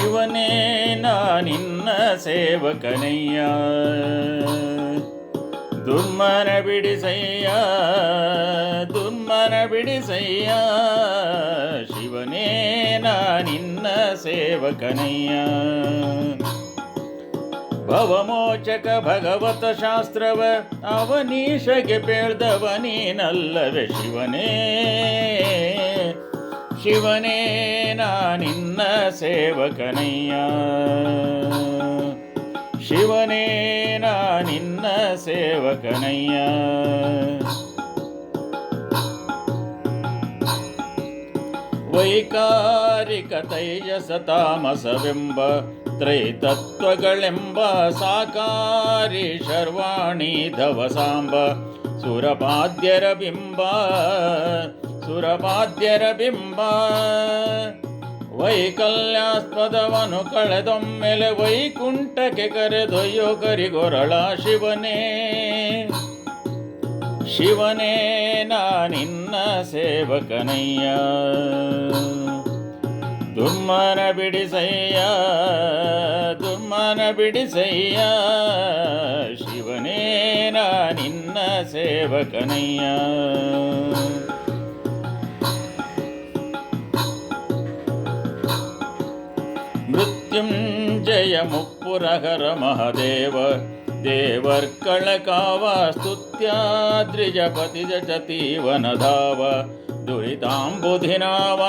ಶಿವನೇ, ನಾ ನಿನ್ನ ಸೇವಕನಯ್ಯ. ದುಮ್ಮನ ಬಿಡಿಸಯ್ಯ ದುಮ್ಮನ ಬಿಡಿಸಯ್ಯ. ಶಿವನೇ, ನಾ ನಿನ್ನ ಸೇವಕನಯ್ಯ. ಭವಮೋಚಕ ಭಗವತ ಶಾಸ್ತ್ರವ, ಅವನೀಶಗೆ ಬೇಳ್ದವ ನೀನಲ್ಲವೇ ಶಿವನೇ. ಶಿವನೇ ನಿನ್ನ ಸೇವಕನಯ್ಯ. ಶಿವನೇ ನಿನ್ನ ಸೇವಕನಯ್ಯ. ವೈಕಾರಿಕ ತೈಜಸ ತಾಮಸವೆಂಬ ತ್ರೈತತ್ವಗಳೆಂಬ ಸಾಕಾರಿ ಶರ್ವಾಣಿ ಧವಸಾಂಬ ಸುರಪಾದ್ಯರ ಬಿಂಬ ಸುರಪಾದ್ಯರ ಬಿಂಬ ವೈಕಲ್ಯಾಸ್ಪದವನು ಕಳೆದೊಮ್ಮೆಲೆ ವೈಕುಂಠಕ್ಕೆ ಕರೆದೊಯ್ಯೋ ಕರಿಗೊರಳ ಶಿವನೇ. ಶಿವನೇ ನಾನಿನ್ನ ಸೇವಕನಯ್ಯ. ದುಮ್ಮನ ಬಿಡಿಸಯ್ಯ ದುಮ್ಮನ ಬಿಡಿಸಯ್ಯ. ಶಿವನೇ ನಾನಿನ್ನ ಸೇವಕನಯ್ಯ. ಮುಪ್ಪುರಹರ ಮಹದೇವ ದೇವರ್ಕಳಕಾವ ಸ್ತುತ್ಯಾದ್ರಿಜಪತಿ ಜತೀವನಧಾವ ದುರಿತಾಂಬುಧಿನಾವ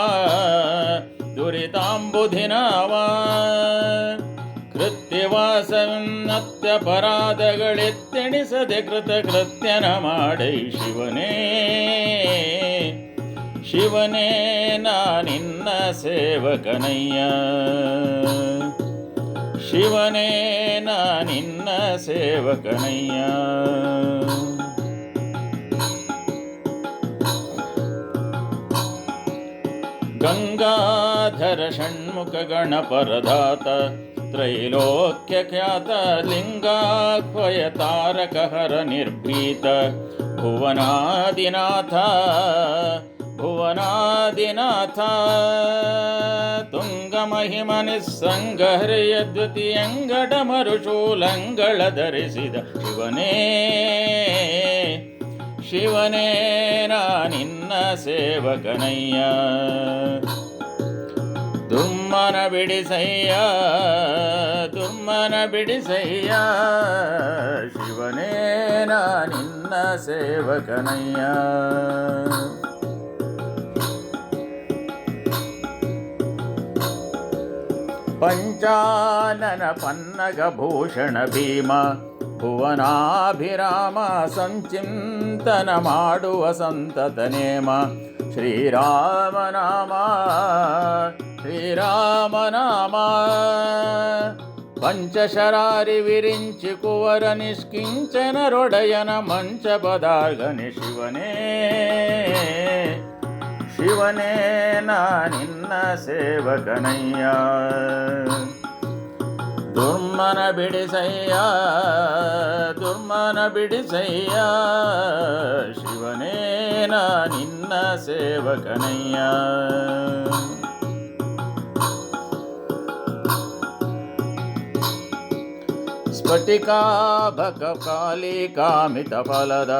ದುರಿತಾಂಬುಧಿನಾವ. ಕೃತ್ಯವಾಸನ್ನತ್ಯಪರಾಧಗಳೆತ್ತೆಣಿಸದೆ ಕೃತಕೃತ್ಯನ ಮಾಡೈ ಶಿವನೇ. ಶಿವನೇ ನಾನಿನ್ನ ಸೇವಕನಯ್ಯ. ಶಿವನೇ, ನಾ ನಿನ್ನ ಸೇವಕನಯ್ಯ. ಗಂಗಾಧರ ಷಣ್ಮುಖ ಗಣಪರಧಾತ, ತ್ರೈಲೋಕ್ಯ ಖ್ಯಾತ ಲಿಂಗಾಕ್ವಯ ತಾರಕ ಹರ ನಿರ್ಭೀತ, ಭುವನಾದಿನಾಥ ಭುವನಾದಿನಾಥ. ತುಂಗಮಹಿಮ ನಿಸ್ಸಂಗ ಹರಿಯ ದ್ವಿತೀಯಂಗಡ ಮರುಶೂಲಂಗಳ ಧರಿಸಿದ ಶಿವನೇ. ಶಿವನೇ ನಿನ್ನ ಸೇವಕನಯ್ಯ. ದುಮ್ಮನ ಬಿಡಿಸಯ್ಯ ದುಮ್ಮನ ಬಿಡಿಸಯ್ಯ. ಶಿವನೇ ನಿನ್ನ ಸೇವಕನಯ್ಯ. పంచానన పన్నగ భూషణ భీమ భువనాభిరామ సంచింతనమాడువ సంతతనేమ శ్రీరామనామ శ్రీరామనామ. పంచశరారి విరించి కువర నిష్కించన రొడయన మంచ పదార్గని శివనే. ಶಿವನೇ ಶಿವನೇ ನಾ ನಿನ್ನ ಸೇವಕನಯ್ಯ ದುರ್ಮನ ಬಿಡಿಸಯ್ಯ ದುರ್ಮನ ಬಿಡಿಸಯ್ಯ ಶಿವನೇ ನಾ ನಿನ್ನ ಸೇವಕನಯ್ಯ ಸ್ಫಟಿಕಾಭಕ ಕಾಲಿ ಕಾಮಿತ ಫಲದ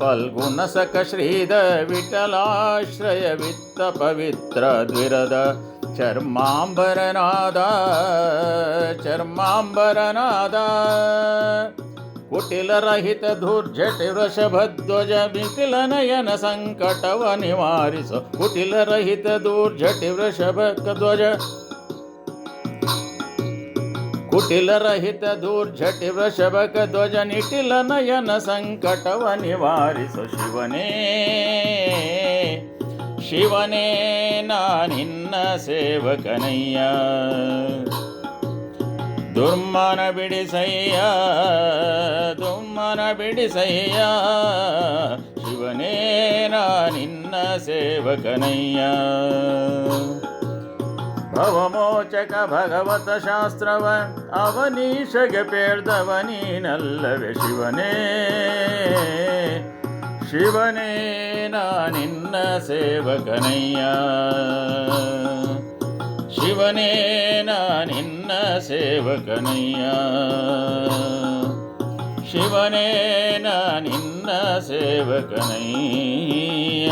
फल्गुणसखश्रीधविठलाश्रयवित्तपवित्रद्विरद चर्माम्बरनाद चर्माम्बरनाद। कुटिलरहितदूर्झटिवृषभध्वज मिथिलनयनसङ्कटव निवारिस कुटिलरहितदूर्झटिवृषभध्वज ಧ್ವಜ ಕುಟಿಲರಹಿತ ದೂರ್ಜಟಿ ವೃಷಭಕ ಧ್ವಜ ನಿಟಿಲ ನಯನ ಸಂಕಟವ ನಿವಾರಿಸು ಶಿವನೇ. ಶಿವನೇ ನಾನಿನ್ನ ಸೇವಕನಯ್ಯ. ದುರ್ಮನ ಬಿಡಿಸಯ್ಯ ದುರ್ಮನ ಬಿಡಿಸಯ್ಯ. ಶಿವನೇ ನಾನಿನ್ನ ಸೇವಕನಯ್ಯ. ಭವಮೋಚಕ ಭಗವತ ಶಾಸ್ತ್ರವ, ಅವನೀಶಗೆ ಪೇರ್ದವ ನೀನಲ್ಲವೇ ಶಿವನೇ. ಶಿವನೇ ನಿನ್ನ ಸೇವಕನಯ್ಯ. ಶಿವನೇ ನಿನ್ನ ಸೇವಕನಯ್ಯ. ಶಿವನೇ ನಿನ್ನ ಸೇವಕನಯ್ಯ.